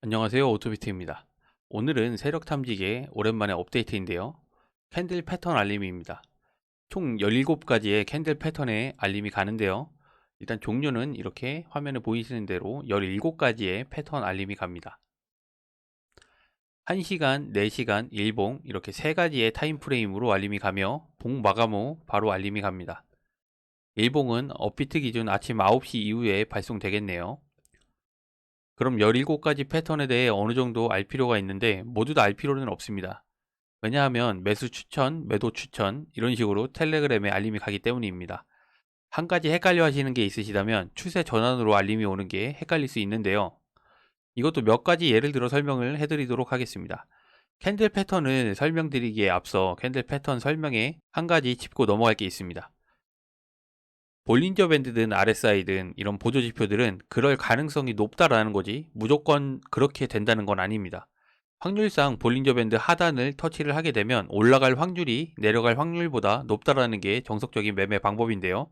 안녕하세요 오토비트입니다. 오늘은 세력 탐지기의 오랜만에 업데이트인데요. 캔들 패턴 알림입니다. 총 17가지의 캔들 패턴에 알림이 가는데요. 일단 종류는 이렇게 화면에 보이시는 대로 17가지의 패턴 알림이 갑니다. 1시간, 4시간, 일봉 이렇게 세 가지의 타임프레임으로 알림이 가며 봉 마감 후 바로 알림이 갑니다. 일봉은 업비트 기준 아침 9시 이후에 발송되겠네요. 그럼 17가지 패턴에 대해 어느 정도 알 필요가 있는데 모두 다 알 필요는 없습니다. 왜냐하면 매수 추천, 매도 추천 이런 식으로 텔레그램에 알림이 가기 때문입니다. 한 가지 헷갈려 하시는 게 있으시다면 추세 전환으로 알림이 오는 게 헷갈릴 수 있는데요. 이것도 몇 가지 예를 들어 설명을 해드리도록 하겠습니다. 캔들 패턴을 설명드리기에 앞서 캔들 패턴 설명에 한 가지 짚고 넘어갈 게 있습니다. 볼린저 밴드든 RSI든 이런 보조 지표들은 그럴 가능성이 높다라는 거지 무조건 그렇게 된다는 건 아닙니다. 확률상 볼린저 밴드 하단을 터치를 하게 되면 올라갈 확률이 내려갈 확률보다 높다라는 게 정석적인 매매 방법인데요.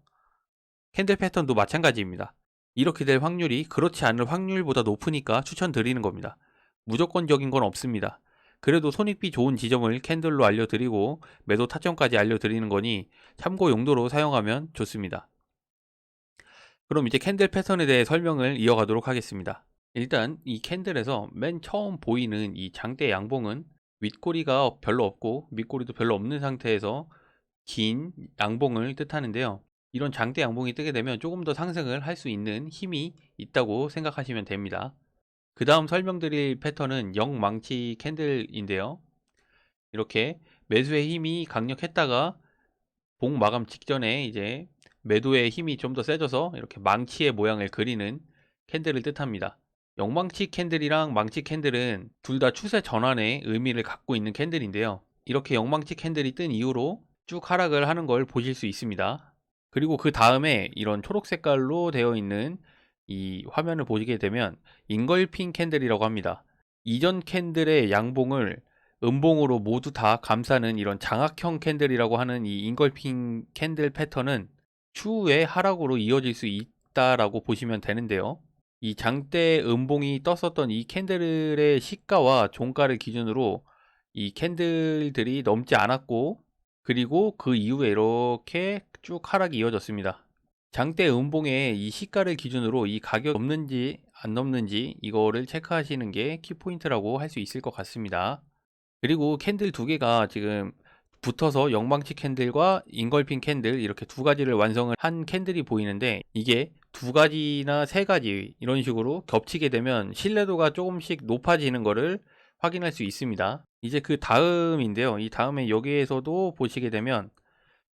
캔들 패턴도 마찬가지입니다. 이렇게 될 확률이 그렇지 않을 확률보다 높으니까 추천드리는 겁니다. 무조건적인 건 없습니다. 그래도 손익비 좋은 지점을 캔들로 알려드리고 매도 타점까지 알려드리는 거니 참고 용도로 사용하면 좋습니다. 그럼 이제 캔들 패턴에 대해 설명을 이어가도록 하겠습니다. 일단 이 캔들에서 맨 처음 보이는 이 장대 양봉은 윗꼬리가 별로 없고 밑꼬리도 별로 없는 상태에서 긴 양봉을 뜻하는데요. 이런 장대 양봉이 뜨게 되면 조금 더 상승을 할 수 있는 힘이 있다고 생각하시면 됩니다. 그 다음 설명드릴 패턴은 영망치 캔들인데요. 이렇게 매수의 힘이 강력했다가 봉 마감 직전에 이제 매도의 힘이 좀 더 세져서 이렇게 망치의 모양을 그리는 캔들을 뜻합니다. 영망치 캔들이랑 망치 캔들은 둘 다 추세 전환의 의미를 갖고 있는 캔들인데요. 이렇게 영망치 캔들이 뜬 이후로 쭉 하락을 하는 걸 보실 수 있습니다. 그리고 그 다음에 이런 초록 색깔로 되어 있는 이 화면을 보시게 되면 인걸핑 캔들이라고 합니다. 이전 캔들의 양봉을 음봉으로 모두 다 감싸는 이런 장악형 캔들이라고 하는 이 인걸핑 캔들 패턴은 추후에 하락으로 이어질 수 있다라고 보시면 되는데요. 이 장대 음봉이 떴었던 이 캔들의 시가와 종가를 기준으로 이 캔들들이 넘지 않았고 그리고 그 이후에 이렇게 쭉 하락이 이어졌습니다. 장대 음봉의 이 시가를 기준으로 이 가격 넘는지 안 넘는지 이거를 체크하시는 게 키포인트라고 할 수 있을 것 같습니다. 그리고 캔들 두 개가 지금 붙어서 영망치 캔들과 인걸핑 캔들 이렇게 두 가지를 완성을 한 캔들이 보이는데 이게 두 가지나 세 가지 이런 식으로 겹치게 되면 신뢰도가 조금씩 높아지는 것을 확인할 수 있습니다. 이제 그 다음인데요. 이 다음에 여기에서도 보시게 되면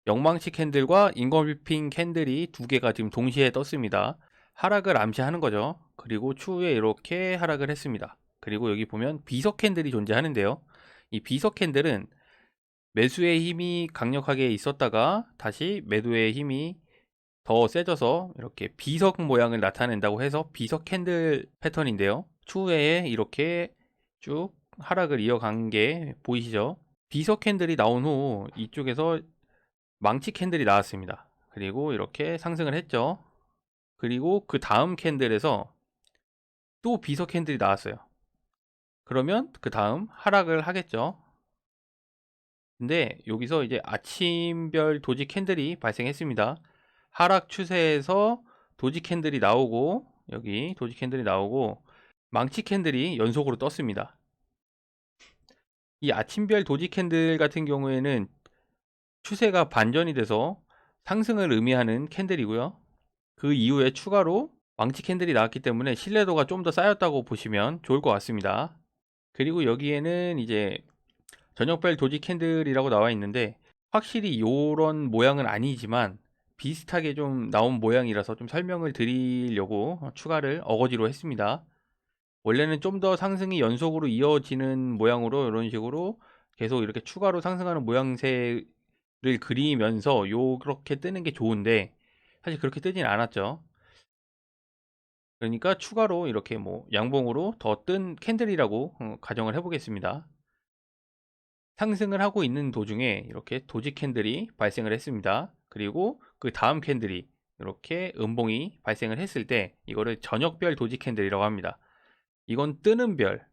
영망치 캔들과 인걸핑 캔들이 두 개가 지금 동시에 떴습니다. 하락을 암시하는 거죠. 그리고 추후에 이렇게 하락을 했습니다. 그리고 여기 보면 비석 캔들이 존재하는데요. 이 비석 캔들은 매수의 힘이 강력하게 있었다가 다시 매도의 힘이 더 세져서 이렇게 비석 모양을 나타낸다고 해서 비석 캔들 패턴인데요. 추후에 이렇게 쭉 하락을 이어간 게 보이시죠? 비석 캔들이 나온 후 이쪽에서 망치 캔들이 나왔습니다. 그리고 이렇게 상승을 했죠. 그리고 그 다음 캔들에서 또 비석 캔들이 나왔어요. 그러면 그 다음 하락을 하겠죠. 근데 여기서 이제 아침별 도지 캔들이 발생했습니다. 하락 추세에서 도지 캔들이 나오고 여기 도지 캔들이 나오고 망치 캔들이 연속으로 떴습니다. 이 아침별 도지 캔들 같은 경우에는 추세가 반전이 돼서 상승을 의미하는 캔들이고요. 그 이후에 추가로 망치 캔들이 나왔기 때문에 신뢰도가 좀 더 쌓였다고 보시면 좋을 것 같습니다. 그리고 여기에는 이제 저녁별 도지 캔들이라고 나와 있는데 확실히 요런 모양은 아니지만 비슷하게 좀 나온 모양이라서 좀 설명을 드리려고 추가를 어거지로 했습니다. 원래는 좀 더 상승이 연속으로 이어지는 모양으로 이런 식으로 계속 이렇게 추가로 상승하는 모양새를 그리면서 요렇게 뜨는 게 좋은데 사실 그렇게 뜨진 않았죠. 그러니까 추가로 이렇게 뭐 양봉으로 더 뜬 캔들이라고 어, 가정을 해보겠습니다. 상승을 하고 있는 도중에 이렇게 도지 캔들이 발생을 했습니다. 그리고 그 다음 캔들이 이렇게 음봉이 발생을 했을 때 이거를 저녁별 도지 캔들이라고 합니다. 이건 뜨는 별,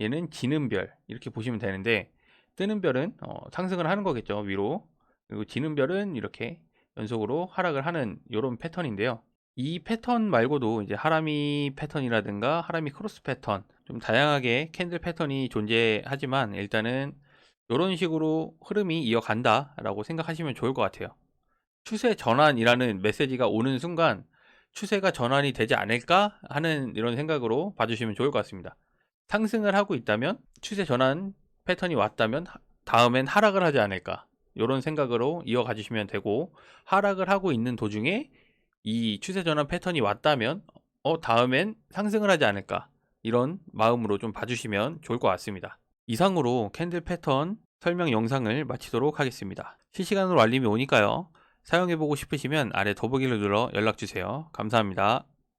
얘는 지는 별 이렇게 보시면 되는데 뜨는 별은 어, 상승을 하는 거겠죠 위로 그리고 지는 별은 이렇게 연속으로 하락을 하는 이런 패턴인데요. 이 패턴 말고도 이제 하라미 패턴이라든가 하라미 크로스 패턴 좀 다양하게 캔들 패턴이 존재하지만 일단은 이런 식으로 흐름이 이어간다라고 생각하시면 좋을 것 같아요. 추세 전환이라는 메시지가 오는 순간 추세가 전환이 되지 않을까 하는 이런 생각으로 봐주시면 좋을 것 같습니다. 상승을 하고 있다면 추세 전환 패턴이 왔다면 하- 다음엔 하락을 하지 않을까 이런 생각으로 이어가 주시면 되고 하락을 하고 있는 도중에 이 추세 전환 패턴이 왔다면 어 다음엔 상승을 하지 않을까 이런 마음으로 좀 봐주시면 좋을 것 같습니다. 이상으로 캔들 패턴 설명 영상을 마치도록 하겠습니다. 실시간으로 알림이 오니까요. 사용해보고 싶으시면 아래 더보기를 눌러 연락주세요. 감사합니다.